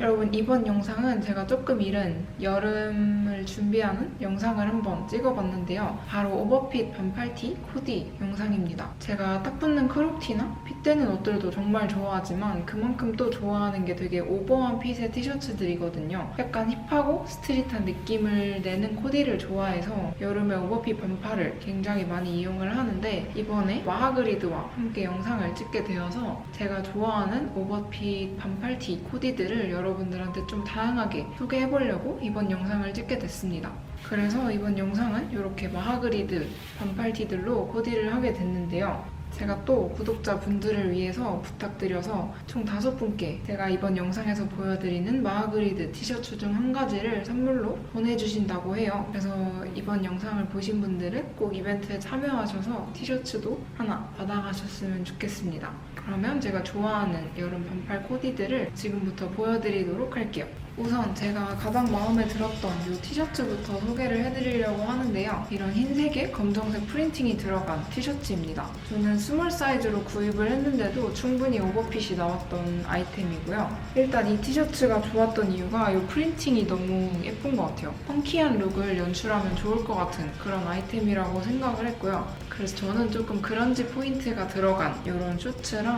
여러분 이번 영상은 제가 조금 이른 여름을 준비하는 영상을 한번 찍어봤는데요. 바로 오버핏 반팔티 코디 영상입니다. 제가 딱 붙는 크롭티나 핏 되는 옷들도 정말 좋아하지만 그만큼 또 좋아하는 게 되게 오버한 핏의 티셔츠들이거든요. 약간 힙하고 스트릿한 느낌을 내는 코디를 좋아해서 여름에 오버핏 반팔을 굉장히 많이 이용을 하는데 이번에 마하그리드와 함께 영상을 찍게 되어서 제가 좋아하는 오버핏 반팔티 코디들을 여러분들한테 좀 다양하게 소개해보려고 이번 영상을 찍게 됐습니다. 그래서 이번 영상은 이렇게 마하그리드 반팔티들로 코디를 하게 됐는데요. 제가 또 구독자분들을 위해서 부탁드려서 총 다섯 분께 제가 이번 영상에서 보여드리는 마하그리드 티셔츠 중 한 가지를 선물로 보내주신다고 해요. 그래서 이번 영상을 보신 분들은 꼭 이벤트에 참여하셔서 티셔츠도 하나 받아가셨으면 좋겠습니다. 그러면 제가 좋아하는 여름 반팔 코디들을 지금부터 보여드리도록 할게요. 우선 제가 가장 마음에 들었던 이 티셔츠부터 소개를 해드리려고 하는데요. 이런 흰색에 검정색 프린팅이 들어간 티셔츠입니다. 저는 스몰 사이즈로 구입을 했는데도 충분히 오버핏이 나왔던 아이템이고요. 일단 이 티셔츠가 좋았던 이유가 이 프린팅이 너무 예쁜 것 같아요. 펑키한 룩을 연출하면 좋을 것 같은 그런 아이템이라고 생각을 했고요. 그래서 저는 조금 그런지 포인트가 들어간 이런 쇼츠랑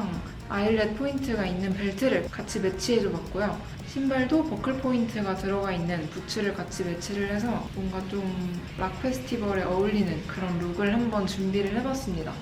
아일렛 포인트가 있는 벨트를 같이 매치해줘 봤고요. 신발도 버클 포인트가 들어가 있는 부츠를 같이 매치를 해서 뭔가 좀 락 페스티벌에 어울리는 그런 룩을 한번 준비를 해봤습니다.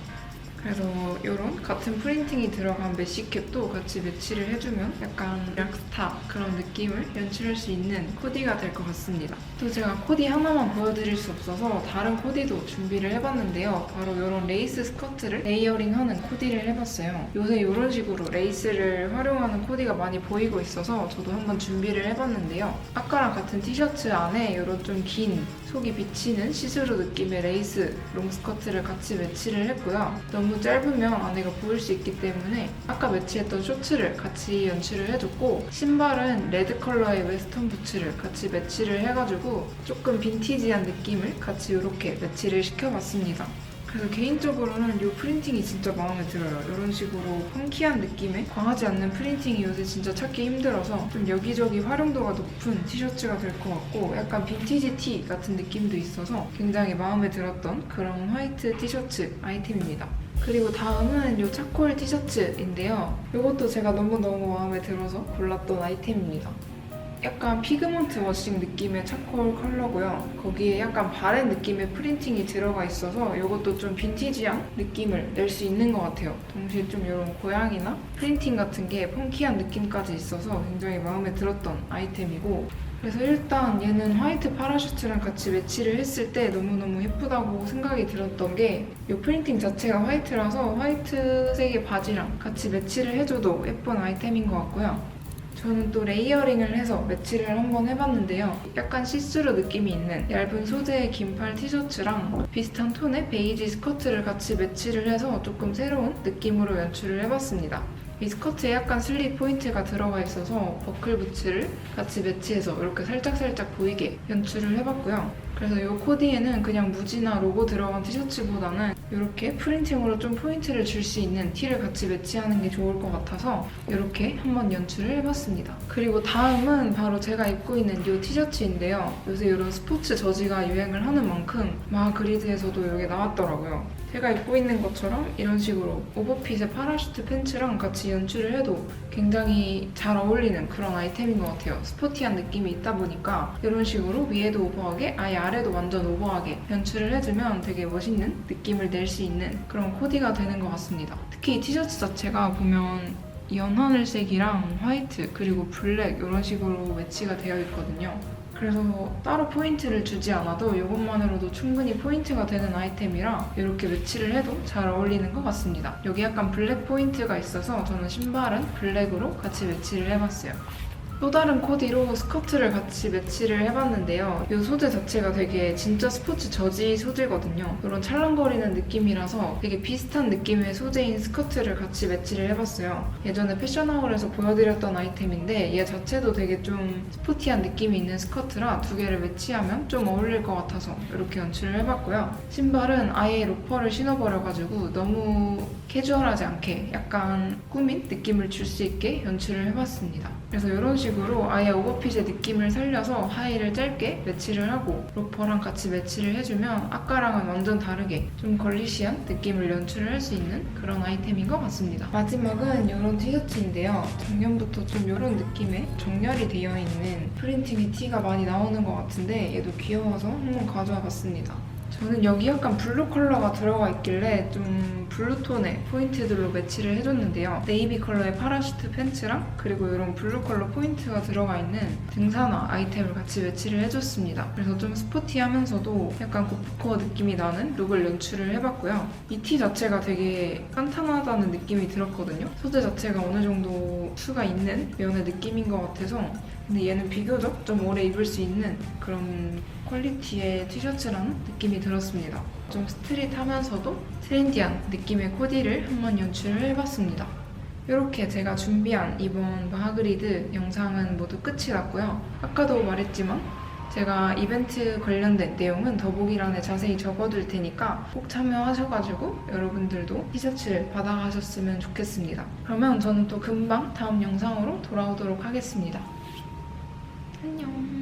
그래서 이런 같은 프린팅이 들어간 메쉬캡도 같이 매치를 해주면 약간 락스타 그런 느낌을 연출할 수 있는 코디가 될 것 같습니다. 또 제가 코디 하나만 보여드릴 수 없어서 다른 코디도 준비를 해봤는데요. 바로 이런 레이스 스커트를 레이어링하는 코디를 해봤어요. 요새 이런 식으로 레이스를 활용하는 코디가 많이 보이고 있어서 저도 한번 준비를 해봤는데요. 아까랑 같은 티셔츠 안에 이런 좀 긴 속이 비치는 시스루 느낌의 레이스 롱스커트를 같이 매치를 했고요. 너무 짧으면 안에가 보일 수 있기 때문에 아까 매치했던 쇼츠를 같이 연출을 해줬고 신발은 레드 컬러의 웨스턴 부츠를 같이 매치를 해가지고 조금 빈티지한 느낌을 같이 이렇게 매치를 시켜봤습니다. 그래서 개인적으로는 이 프린팅이 진짜 마음에 들어요. 이런 식으로 펑키한 느낌의 광하지 않는 프린팅이 요새 진짜 찾기 힘들어서 좀 여기저기 활용도가 높은 티셔츠가 될 것 같고 약간 빈티지 티 같은 느낌도 있어서 굉장히 마음에 들었던 그런 화이트 티셔츠 아이템입니다. 그리고 다음은 이 차콜 티셔츠인데요. 이것도 제가 너무너무 마음에 들어서 골랐던 아이템입니다. 약간 피그먼트 워싱 느낌의 차콜 컬러고요. 거기에 약간 바랜 느낌의 프린팅이 들어가 있어서 이것도 좀 빈티지한 느낌을 낼 수 있는 것 같아요. 동시에 좀 이런 고양이나 프린팅 같은 게 펑키한 느낌까지 있어서 굉장히 마음에 들었던 아이템이고 그래서 일단 얘는 화이트 파라슈트랑 같이 매치를 했을 때 너무너무 예쁘다고 생각이 들었던 게 이 프린팅 자체가 화이트라서 화이트색의 바지랑 같이 매치를 해줘도 예쁜 아이템인 것 같고요. 저는 또 레이어링을 해서 매치를 한번 해봤는데요. 약간 시스루 느낌이 있는 얇은 소재의 긴팔 티셔츠랑 비슷한 톤의 베이지 스커트를 같이 매치를 해서 조금 새로운 느낌으로 연출을 해봤습니다. 이 스커트에 약간 슬립 포인트가 들어가 있어서 버클 부츠를 같이 매치해서 이렇게 살짝살짝 보이게 연출을 해봤고요. 그래서 이 코디에는 그냥 무지나 로고 들어간 티셔츠보다는 이렇게 프린팅으로 좀 포인트를 줄 수 있는 티를 같이 매치하는 게 좋을 것 같아서 이렇게 한번 연출을 해봤습니다. 그리고 다음은 바로 제가 입고 있는 이 티셔츠인데요. 요새 이런 스포츠 저지가 유행을 하는 만큼 마그리드에서도 이게 나왔더라고요. 제가 입고 있는 것처럼 이런 식으로 오버핏의 파라슈트 팬츠랑 같이 연출을 해도 굉장히 잘 어울리는 그런 아이템인 것 같아요. 스포티한 느낌이 있다 보니까 이런 식으로 위에도 오버하게 아예 아래도 완전 오버하게 연출을 해주면 되게 멋있는 느낌을 낼 수 있는 그런 코디가 되는 것 같습니다. 특히 이 티셔츠 자체가 보면 연하늘색이랑 화이트 그리고 블랙 이런 식으로 매치가 되어 있거든요. 그래서 따로 포인트를 주지 않아도 이것만으로도 충분히 포인트가 되는 아이템이라 이렇게 매치를 해도 잘 어울리는 것 같습니다. 여기 약간 블랙 포인트가 있어서 저는 신발은 블랙으로 같이 매치를 해봤어요. 또 다른 코디로 스커트를 같이 매치를 해봤는데요. 이 소재 자체가 되게 진짜 스포츠 저지 소재거든요. 이런 찰랑거리는 느낌이라서 되게 비슷한 느낌의 소재인 스커트를 같이 매치를 해봤어요. 예전에 패션하울에서 보여드렸던 아이템인데 얘 자체도 되게 좀 스포티한 느낌이 있는 스커트라 두 개를 매치하면 좀 어울릴 것 같아서 이렇게 연출을 해봤고요. 신발은 아예 로퍼를 신어버려가지고 너무 캐주얼하지 않게 약간 꾸민 느낌을 줄 수 있게 연출을 해봤습니다. 그래서 이런 식으로 아예 오버핏의 느낌을 살려서 하의를 짧게 매치를 하고 로퍼랑 같이 매치를 해주면 아까랑은 완전 다르게 좀 걸리시한 느낌을 연출을 할 수 있는 그런 아이템인 것 같습니다. 마지막은 이런 티셔츠인데요. 작년부터 좀 이런 느낌의 정렬이 되어 있는 프린팅의 티가 많이 나오는 것 같은데 얘도 귀여워서 한번 가져와 봤습니다. 저는 여기 약간 블루 컬러가 들어가 있길래 좀 블루톤의 포인트들로 매치를 해줬는데요. 네이비 컬러의 파라슈트 팬츠랑 그리고 이런 블루 컬러 포인트가 들어가 있는 등산화 아이템을 같이 매치를 해줬습니다. 그래서 좀 스포티하면서도 약간 고프코어 느낌이 나는 룩을 연출을 해봤고요. 이 티 자체가 되게 깐탄하다는 느낌이 들었거든요. 소재 자체가 어느 정도 수가 있는 면의 느낌인 것 같아서 근데 얘는 비교적 좀 오래 입을 수 있는 그런 퀄리티의 티셔츠라는 느낌이 들었습니다. 좀 스트릿하면서도 트렌디한 느낌의 코디를 한번 연출을 해봤습니다. 이렇게 제가 준비한 이번 마하그리드 영상은 모두 끝이 났고요. 아까도 말했지만 제가 이벤트 관련된 내용은 더보기란에 자세히 적어둘 테니까 꼭 참여하셔가지고 여러분들도 티셔츠를 받아가셨으면 좋겠습니다. 그러면 저는 또 금방 다음 영상으로 돌아오도록 하겠습니다. 안녕.